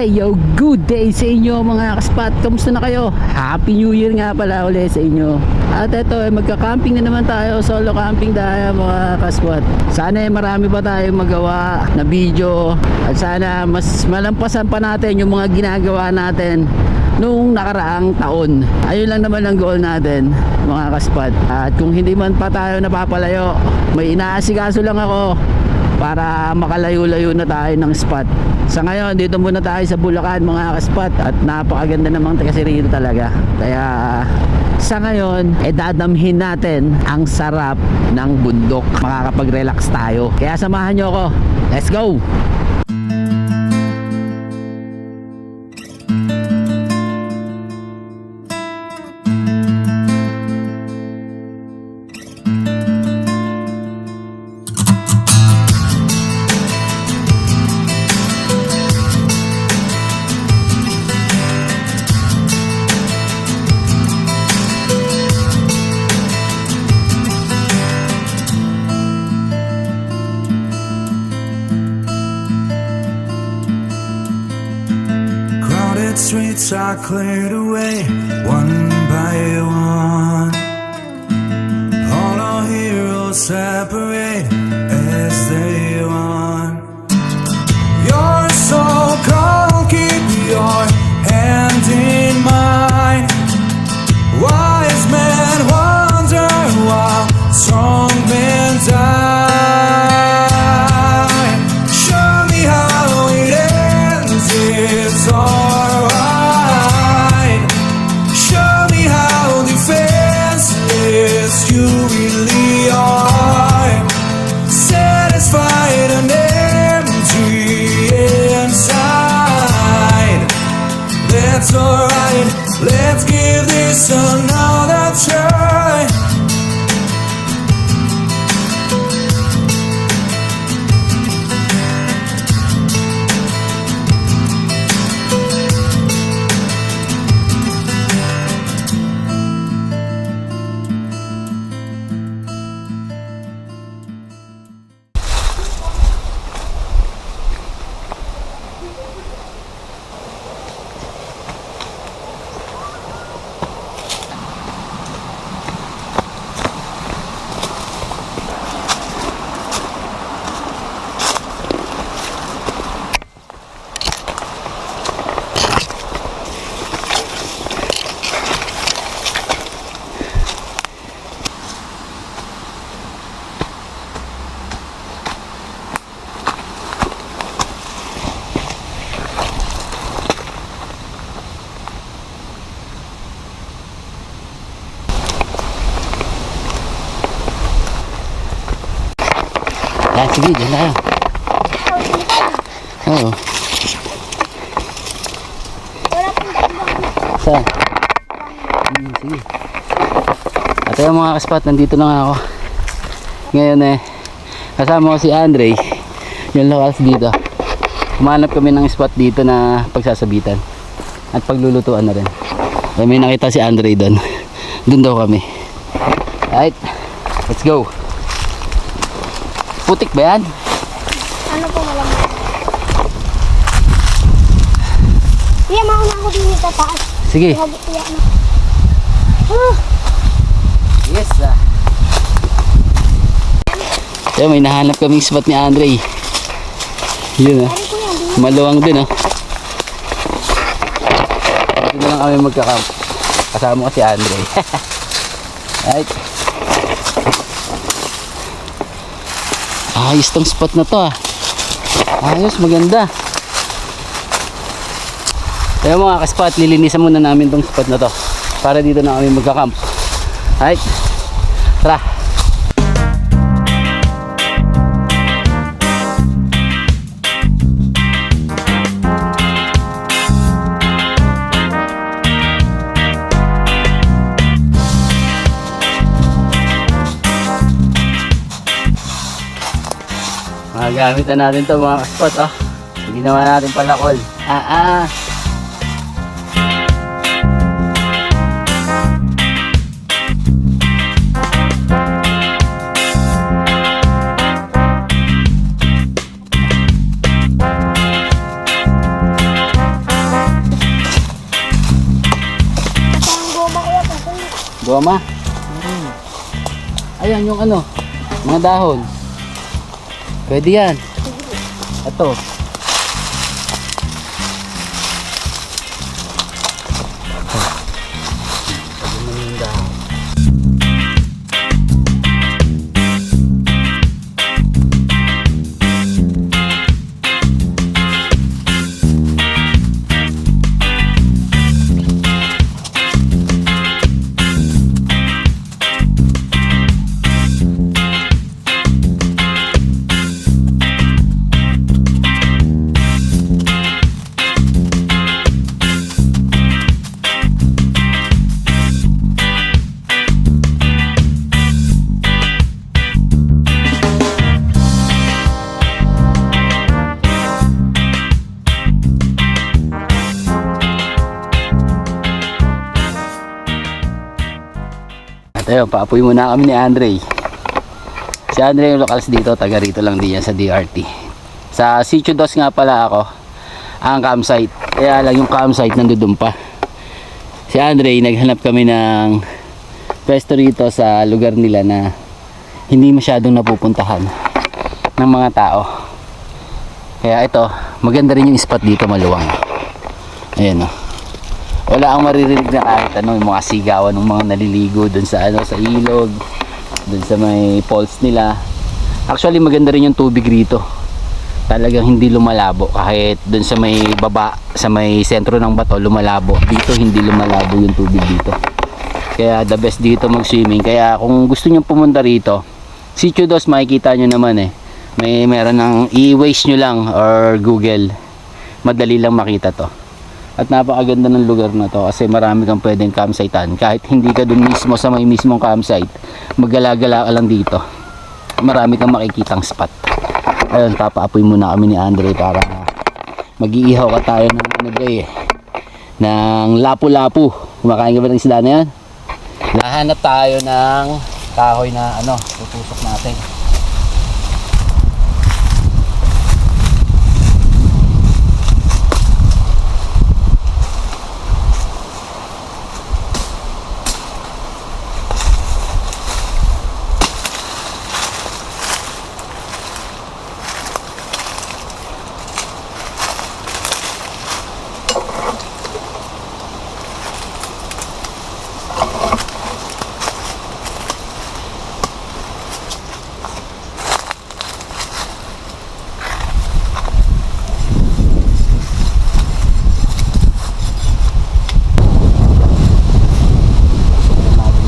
Hey yo, good day sa inyo mga kaspat. Kamusta na kayo? Happy New Year nga pala ulit sa inyo. At ito, eh, magka-camping na naman tayo. Solo camping tayo mga kaspat. Sana eh, marami pa tayong magawa na video. At sana mas malampasan pa natin yung mga ginagawa natin nung nakaraang taon. Ayun lang naman ang goal natin, mga kaspat. At kung hindi man pa tayo napapalayo, may inaasikaso lang ako para makalayo-layo na tayo ng spot. Sa ngayon, dito muna tayo sa Bulacan mga kaspat at napakaganda namang kasi rito talaga. Kaya sa ngayon, eh dadamhin natin ang sarap ng bundok. Makakapag-relax tayo. Kaya samahan nyo ako. Let's go! Sige, dyan tayo. Oo. Saan? Hmm, sige. At ayun mga kaspat, nandito na ako. Ngayon eh, kasama ko si Andre, yung locals dito. Kumanap kami ng spot dito na pagsasabitan. At paglulutuan na rin. Eh, may nakita si Andre doon. doon daw kami. Alright, let's go. Putik ba yan? Ano po malamang? Iya, mauna ako din sa taas. Sige. Iya na. Ah, Yes ah. Kaya may nahanap kaming spot ni Andre. Yun ah. Maluwang din ah. Dito na lang kami magkakamp. Kasama ko si Andre. right. Ayos tong spot na to ah. Ayos, maganda. Kaya mga kaspat, lilinisan muna namin tong spot na to. Para dito na kami magkakamp. Right. Tara. Gagamitan natin to mga kaspot oh. Ginawa natin palakol. Ah ah. Goma? Hmm. Ayan yung ano, mga dahon. Pwede yan. Ito. Ayun, paapoy muna kami ni Andre. Si Andre yung locals dito, taga rito lang din yan sa DRT. Sa Sitio Dos nga pala ako, ang campsite. Kaya lang yung campsite nandun pa. Si Andre, naghanap kami ng pwesto rito sa lugar nila na hindi masyadong napupuntahan ng mga tao. Kaya ito, maganda rin yung spot dito maluwang. Ayan o. Wala kang maririnig na kahit ano, yung mga sigawan ng mga naliligo dun sa ano sa ilog, dun sa may falls nila. Actually maganda rin yung tubig rito. Talagang hindi lumalabo kahit dun sa may baba, sa may sentro ng bato lumalabo. Dito hindi lumalabo yung tubig dito. Kaya the best dito mag-swimming. Kaya kung gusto niyo pumunta rito, Sitio Dos makikita nyo naman eh. May meron ng i-waste nyo lang or Google. Madali lang makita to. At napakaganda ng lugar na to kasi marami kang pwedeng campsitean. Kahit hindi ka dun mismo sa may mismong campsite, maggala-gala ka lang dito. Marami kang makikitang spot. Ayun, papaapoy muna kami ni Andre para mag-iihaw ka tayo ng ano day eh. Ng lapu-lapu. Kumakain ka ba ng isda na yan? Nahanap tayo ng kahoy na ano, tutusok. Natin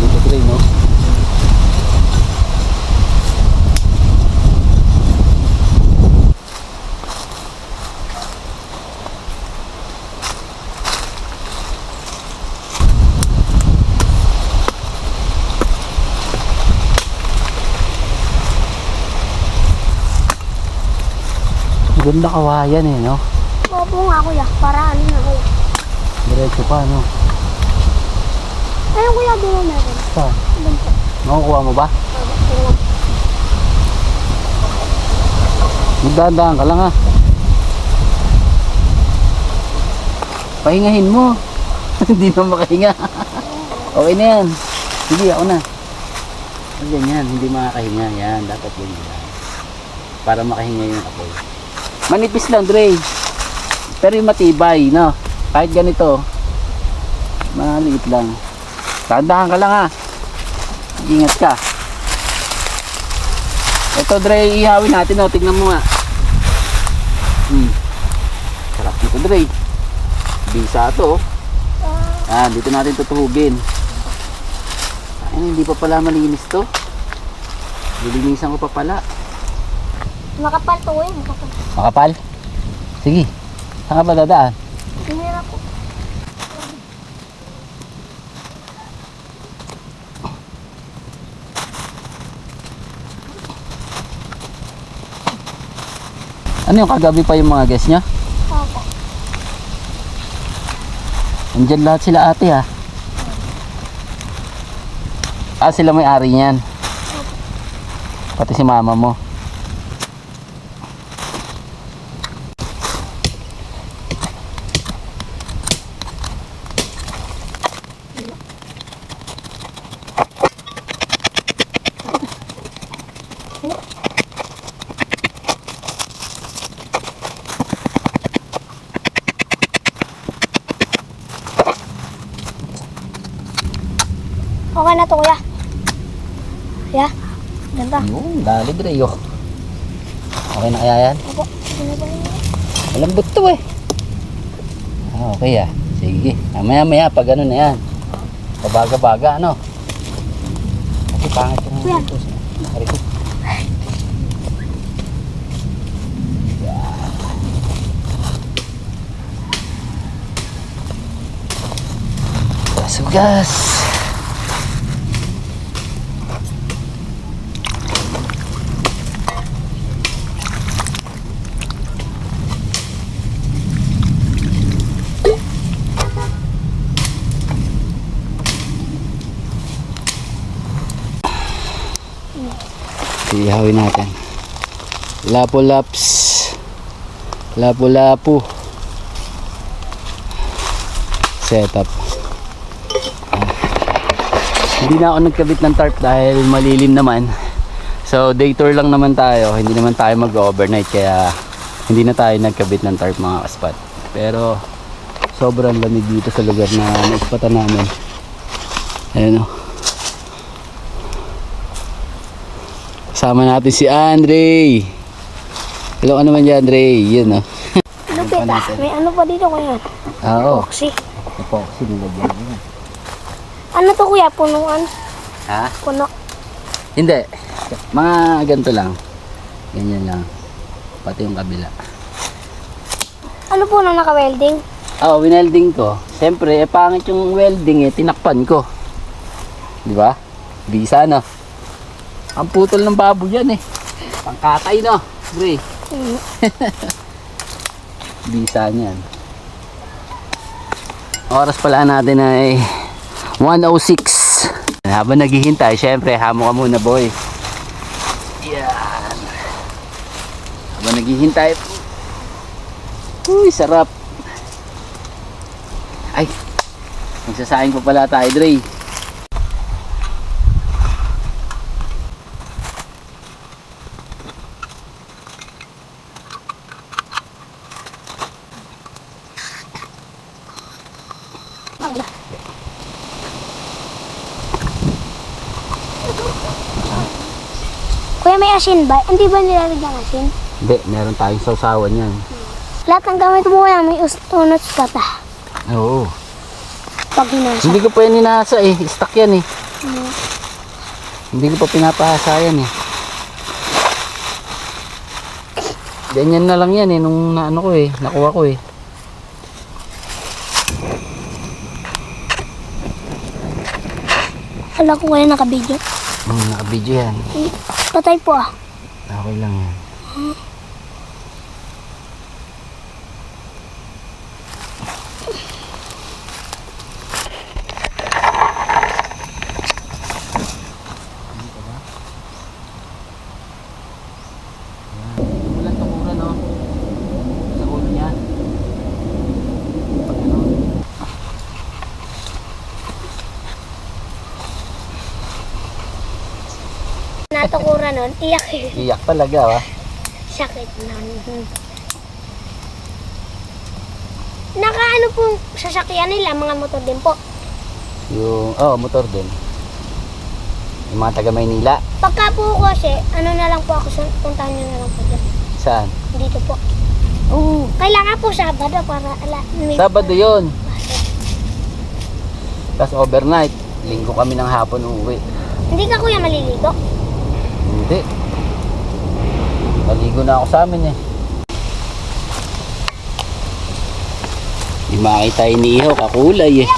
dito pre, no? Ganda kawayan eh, no? Opo nga kuya, para ano na kuya. Diretso pa, no? Ayun kuya, doon meron. Saan? Doon po. Makukuha mo ba? Magdadaan ka lang ha. Pahingahin mo. Hindi na makahinga. okay na yan. Sige, ako na. Ganyan, hindi makakahinga. Yan, dapat ganyan. Para makahinga yung apoy. Manipis lang, Dre. Pero yung matibay, no? Kahit ganito, maliit lang. Tandaan ka lang ha. Ingat ka. Ito, Dre, ihawin natin, no? Tingnan mo nga. Hmm. Sarap nito, Dre. Bisa to, oh. Ah, dito natin tutuhugin. Ay, hindi pa pala malinis to. Lilinisan ko pa pala. Makapal to kuya, makapal. Makapal? Sige. Saan ka ba dadaan? Hinira po. Ano yung kagabi pa yung mga guests niya? Opo. Andyan lahat sila ate ha. Ah, sila may ari niyan. Pati si mama mo. Okay na to, kuya. Kuya, ganda. Yung, dali Dre, oh. Okay na kaya yan? Opo, sige na ba yun? Malambot to eh. Ah, okay ah. Sige. Maya maya pag ano na yan. Pabaga-baga ano. Kasi pangit yung Kuya. ito. Ari ko. Sugas. Ihawin natin. Lapo-laps. Lapo-lapo. Setup. Ah. Hindi na ako nagkabit ng tarp dahil malilim naman. So day tour lang naman tayo. Hindi naman tayo mag-overnight kaya hindi na tayo nagkabit ng tarp mga kaspat. Pero sobrang lamig dito sa lugar na naispatan namin. Ayan o. Kasama natin si Andre. Hello ka naman dyan, Andre. Yun, oh. Lupit ah. May ano pa dito, kuya? Oo. Oxy. Ito, sinilagyan yun. Ano to, kuya? Punuan? Ha? Puno. Hindi. Mga ganito lang. Ganyan lang. Pati yung kabila. Ano po nang naka-welding? Oo, oh, winelding ko. Siyempre, eh, pangit yung welding eh. Tinakpan ko. Di ba? Bisa na. Ang putol ng babo yan eh. Pangkatay no. Dre. Bisa niyan. Oras pala natin ay 1.06. Habang naghihintay, syempre, hamo ka muna boy. Yan. Habang naghihintay. Uy, sarap. Ay, magsasaing pa pala tayo, Dre. Kuya, may asin ba? Hindi ba nilalagyan asin? Hindi, meron tayong sausawan yan. Lahat ng gamit mo kuya, may us- unots ka ta. Oo. Pag hinasa. Hindi ko pa yan inasa eh. Stock yan eh. Hindi ko pa pinapahasa yan eh. Ganyan na lang yan eh. Nung naano ko eh. Nakuha ko eh. Alam ko kuya, naka-video. Hmm, naka-video yan. Patay po ah. Okay lang yan. Walang Natukura nun, iyak eh. Iyak talaga ah. Sakit nun. Naka ano pong sasakyan nila, mga motor din po. Yung, oh, motor din. Yung mga taga Maynila. Pagka po kasi, ano na lang po ako, sun- puntahan nyo na lang po dyan. Saan? Dito po. Oo. Kailangan po Sabado para ala, may Sabado yun. Tapos overnight. Linggo kami ng hapon uuwi. Hindi ka kuya maliligo? Naligo na ako sa amin eh. Di makita ni Iho, kakulay eh.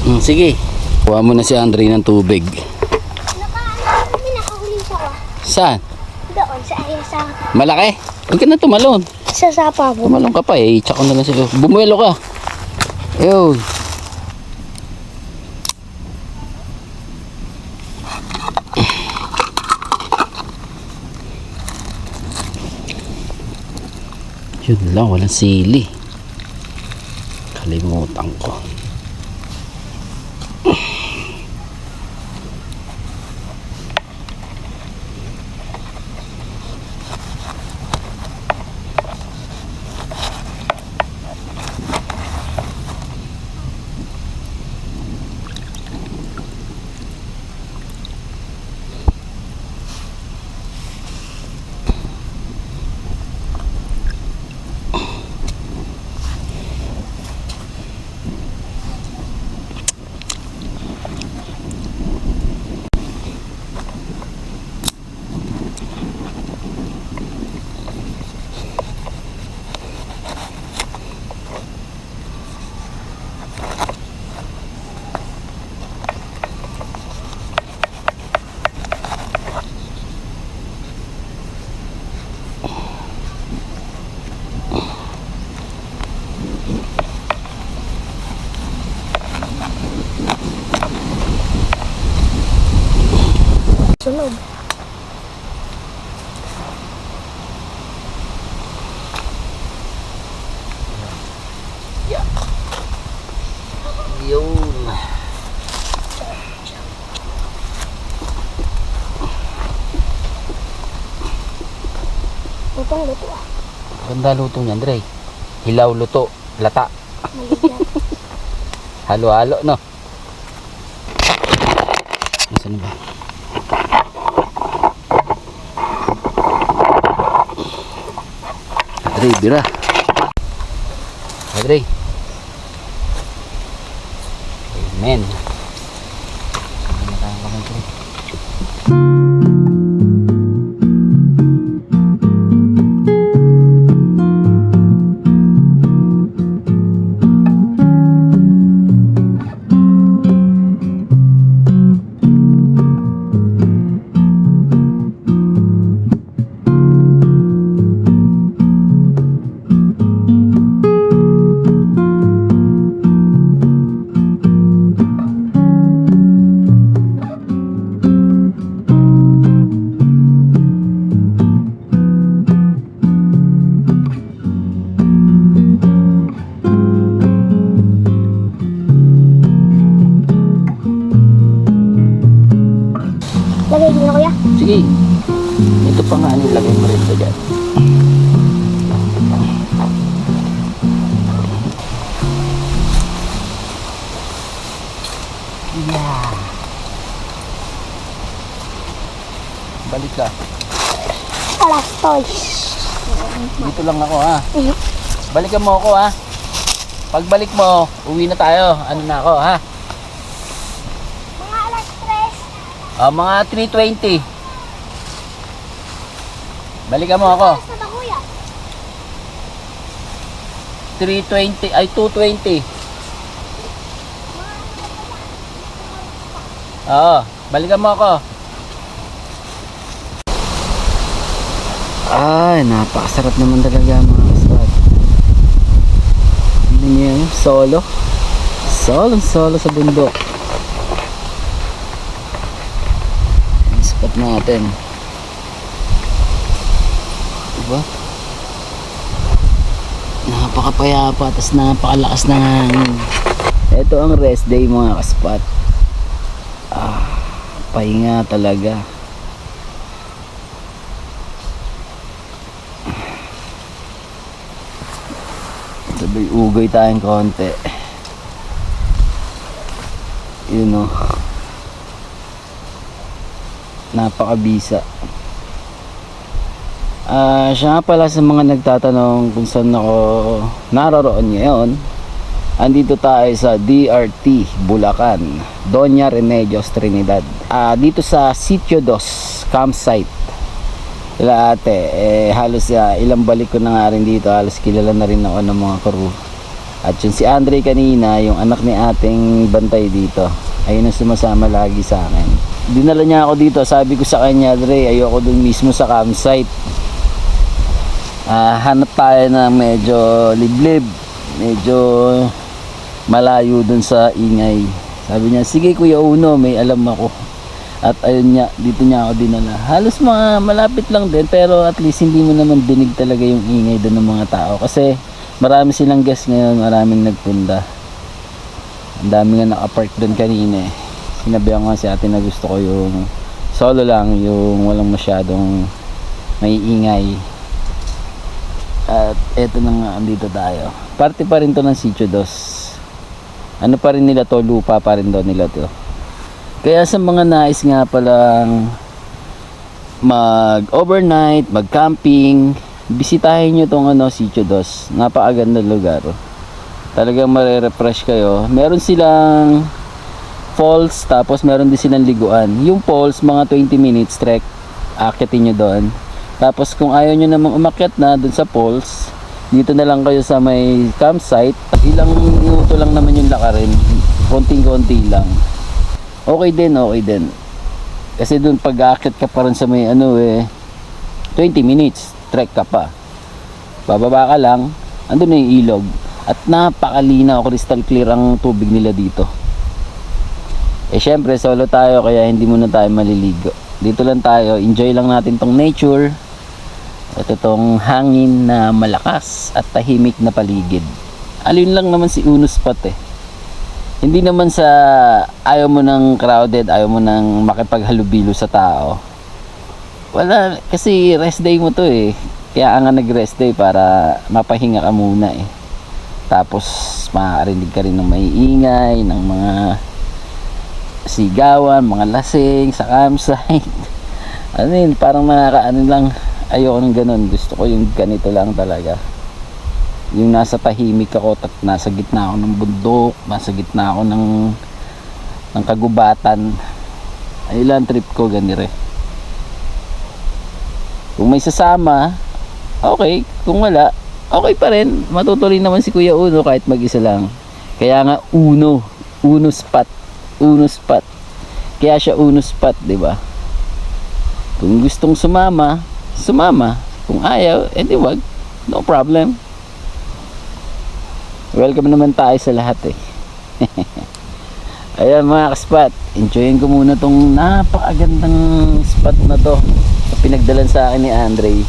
Hmm, sige. Kuha mo na si Andre ng tubig. Ano. Saan? Doon, sa, ay, sa, Malaki? Huwag ka na tumalon. sa sapa po. Tumalon ka pa eh. Tsaka na lang sa'yo. Bumuelo ka. Yo. Yun lang, walang sili. Kalimutan ko. Yun. Lutong luto ah. Ganda lutong niyan, Dre. Hilaw luto, lata. Halo-halo, no? Nasaan ba? Dre, bira. Dre. Balikan mo ako ha. Pagbalik mo, uwi na tayo. Ano na ako ha? Mga alas tres. Ah, mga 3.20. Balikan mo ako. Alas na ba kuya? 3.20, ay 2.20. Oo, balikan mo ako. Ay, napakasarap naman talaga mga. Yun, solo. Solo, solo sa bundok. Yung spot natin. Diba? napakapayapa tapos napakalakas ng hangin ito ang rest day mga kaspat ah, pahinga talaga ugay tayong konti yun o napakabisa Ah, siya nga pala sa mga nagtatanong kung saan ako naroroon ngayon. Andito tayo sa DRT Bulacan, Doña Remedios Trinidad. Ah, dito sa Sitio Dos campsite. Sila ate, eh, halos ah, ilang balik ko na nga rin dito, halos kilala na rin ako ng mga crew. At yun si Andre kanina, yung anak ni ating bantay dito, ayun ang sumasama lagi sa akin. Dinala niya ako dito, sabi ko sa kanya, Dre, ayoko dun mismo sa campsite ah, hanap tayo ng medyo liblib medyo malayo dun sa ingay sabi niya sige kuya uno may alam ako at ayun niya dito niya ako dinala halos mga malapit lang din pero at least hindi mo naman dinig talaga yung ingay dun ng mga tao kasi marami silang guest ngayon maraming nagpunta ang dami nga nakapark dun kanina eh sinabihan ko nga si ate na gusto ko yung solo lang yung walang masyadong may ingay at eto na nga, andito tayo. Parte pa rin to ng Sitio Dos. Ano pa rin nila to, lupa pa rin daw nila to. Kaya sa mga nais nga palang mag overnight, mag camping, bisitahin nyo tong ano, Sitio Dos. Napakaganda lugar. Talagang mare-refresh kayo. Meron silang falls, tapos meron din silang liguan. Yung falls, mga 20 minutes trek. Akitin nyo doon. Tapos kung ayaw nyo namang umakyat na dun sa falls, dito na lang kayo sa may campsite. Ilang minuto lang naman yung lakarin. Konting-konti lang. Okay din, okay din. Kasi dun pag aakyat ka pa rin sa may ano eh, 20 minutes, trek ka pa. Bababa ka lang, andun na yung ilog. At napakalinaw, crystal clear ang tubig nila dito. Eh syempre, solo tayo kaya hindi muna tayo maliligo. Dito lang tayo, enjoy lang natin tong nature. At itong hangin na malakas at tahimik na paligid. Alin lang naman si Uno Spot eh. Hindi naman sa ayaw mo ng crowded, ayaw mo ng makipaghalubilo sa tao. Wala, kasi rest day mo to eh. Kaya nga nag-rest day para mapahinga ka muna eh. Tapos makakarinig ka rin ng maiingay, ng mga sigawan, mga lasing sa campsite. ano yun, parang nakakaano lang. Ayoko ng ganun. Gusto ko yung ganito lang talaga. Yung nasa tahimik ako, at nasa gitna ako ng bundok, nasa gitna ako ng ng kagubatan. Ayun lang trip ko ganire. Kung may sasama, okay. Kung wala, okay pa rin. Matutuloy naman si Kuya Uno kahit mag-isa lang. Kaya nga Uno, Uno spot, Uno spot. Kaya siya Uno spot, 'di ba? Kung gustong sumama, sumama. Kung ayaw, edi wag. No problem. Welcome naman tayo sa lahat eh. Ayan mga kaspat, enjoyin ko muna tong napakagandang spot na to na pinagdalan sa akin ni Andre.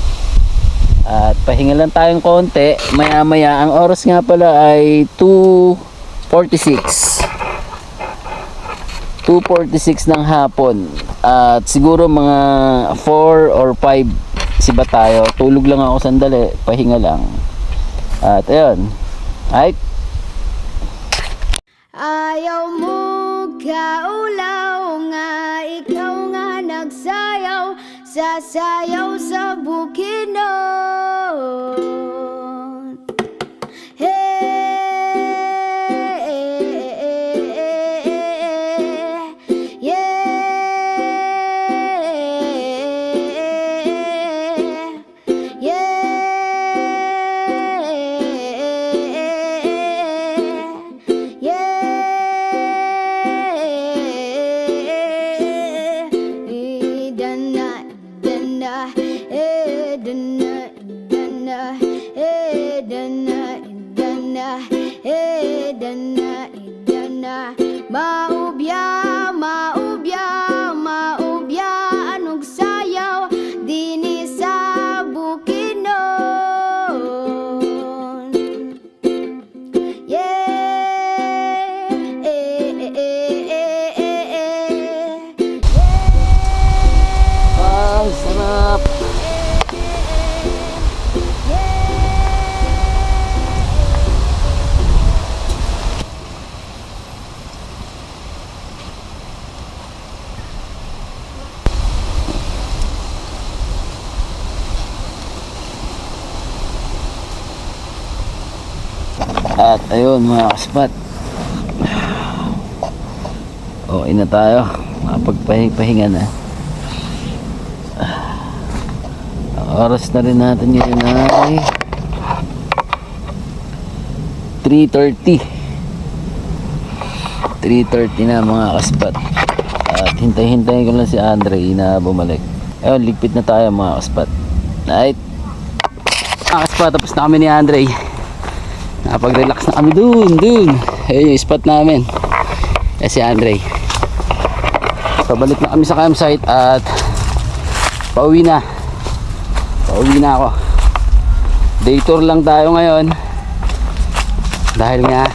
At pahinga lang tayong konti, maya maya, ang oras nga pala ay 2.46 2.46 ng hapon. At siguro mga 4 or 5 siba tayo? Tulog lang ako sandali, pahinga lang. At ayun ay Ayaw mo kaulaw nga ikaw nga nagsayaw Sasayaw sa bukinon mga kaspat Okay na tayo. Makapagpahinga na. Oras na rin natin ngayon ay 3.30 3.30 na mga kaspat At hintay-hintayin ko lang si Andre na bumalik. Ayun, ligpit na tayo mga kaspat Night Mga kaspat, tapos na kami ni Andre Nakapag-relax na kami dun, dun. Ayun yung spot namin. Eh si Andre. Pabalik na kami sa campsite at Pauwi na. Pauwi na ako. Day tour lang tayo ngayon. Dahil nga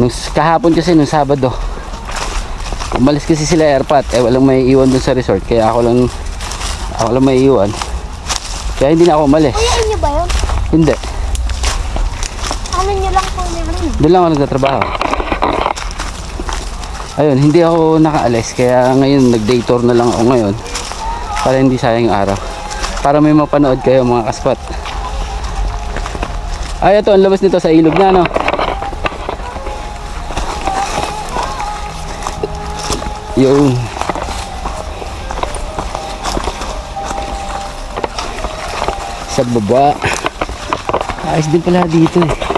nung kahapon kasi nung Sabado Umalis kasi sila airpat Eh walang may iwan dun sa resort. Kaya ako lang Ako lang may iwan. Kaya hindi na ako umalis. Kuya, inyo ba yun? Hindi Ano nyo lang po meron? Doon lang ako nagtatrabaho. Ayun, hindi ako nakaalis. Kaya ngayon, nag-day tour na lang ako ngayon. Para hindi sayang yung araw. Para may mapanood kayo mga kaspat. Ay, ito, ang labas nito sa ilog na, no? Yung... Sa baba. Ayos din pala dito eh.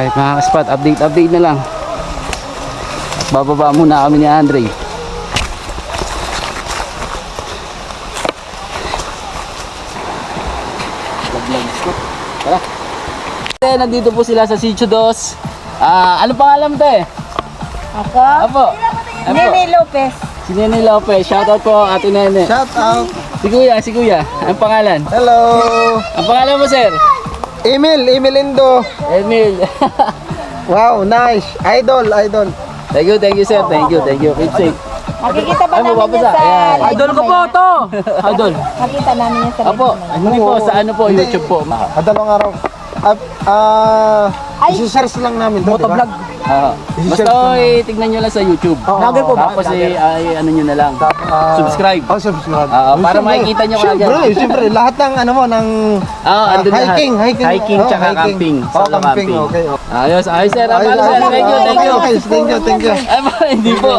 Kahit mga spot, update update na lang. Bababa muna kami ni Andre. Tara. Eh, nandito po sila sa Sitio Dos. Ah, ano pangalan mo te? Ako? Apo. Apo. Nene Lopez. Si Nene Lopez. Shoutout po, Ate Nene. Shout out! Si Kuya, si Kuya. Ang pangalan? Hello! Ang pangalan mo, sir? Emil, Emil Indo. Emil. Wow, nice. Idol, idol. Thank you, thank you sir. Thank you, thank you. Keep safe. Makikita ba Ay, namin yan sa Ayan. live Idol ko po mamaya? to. Idol. Makita namin yan sa live Apo, mamaya. hindi po sa ano po. YouTube po. Ah, dalawang araw. Ah, ah, isi-search lang namin to, diba? Ah, basta eh, tignan nyo lang sa YouTube. Vlogger po ba? Tapos eh, ay, ano nyo na lang. Ah, Subscribe. Oh, subscribe. Ah, para Siyempre. makikita nyo kaagad. Siyempre, siyempre. Lahat ng ano mo, ng Ah, andun lahat. hiking, hiking. Hiking Oh, tsaka hiking. camping. Oh, Solo camping, okay. oh. Ayos, ayos sir. Ah, Ayos, sir? ayos. Thank you, thank you. Ayos, Thank you, thank you. Ay, ba, hindi po.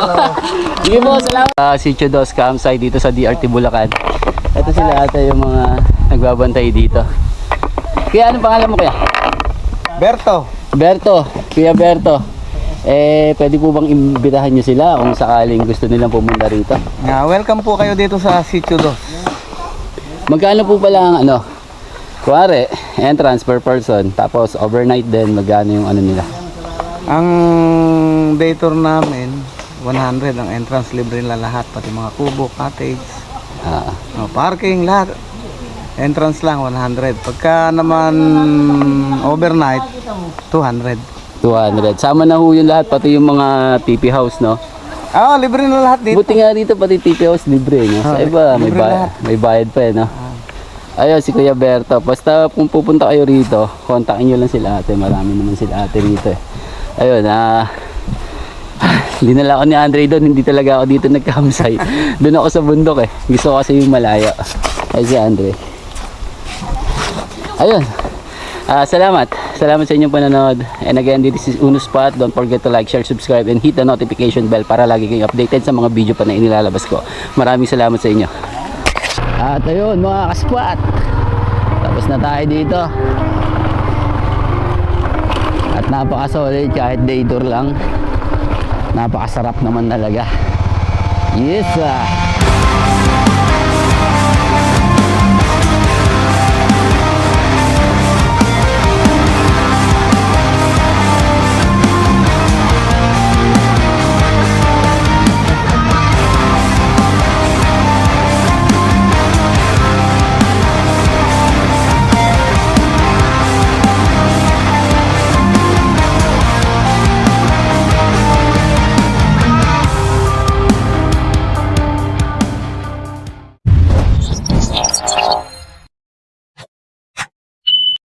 Sige po, salamat. Uh, Sitio Dos campsite dito sa DRT Bulacan. Ito sila ata yung mga nagbabantay dito. Kaya ano pangalan mo kuya? Berto. Berto, Kuya Berto. Eh, pwede po bang imbitahan nyo sila kung sakaling gusto nilang pumunta rito? Ah, welcome po kayo dito sa Sitio Dos. Magkano po pala ang ano? Kuwari, entrance per person, tapos overnight din, magkano yung ano nila? Ang day tour namin, 100 ang entrance libre na lahat, pati mga kubo, cottage, Ah, oh, parking, lahat. Entrance lang 100. Pagka naman overnight, 200. 200. Sama na ho yun lahat, pati yung mga TP house, no? Ah, libre na lahat dito. Buti nga dito, pati TP house libre, no? Sa Ah, iba, may, libre ba- lahat. Ah. may bayad pa, eh, no? Ayun, si Kuya Berto. Basta kung pupunta kayo rito, kontakin nyo lang sila ate. Marami naman sila ate rito, eh. Ayun, ah... hindi nala ako ni Andre doon, hindi talaga ako dito nag-campsite. doon ako sa bundok eh. Gusto ko kasi yung malayo. Ay si Andre. Ayun. Ah, salamat. Salamat sa inyong panonood. And again, this is Uno Spot. Don't forget to like, share, subscribe, and hit the notification bell para lagi kayong updated sa mga video pa na inilalabas ko. Maraming salamat sa inyo. At ayun, mga kasquat. Tapos na tayo dito. At napaka-solid kahit day tour lang. Napakasarap naman talaga. Yes! ah.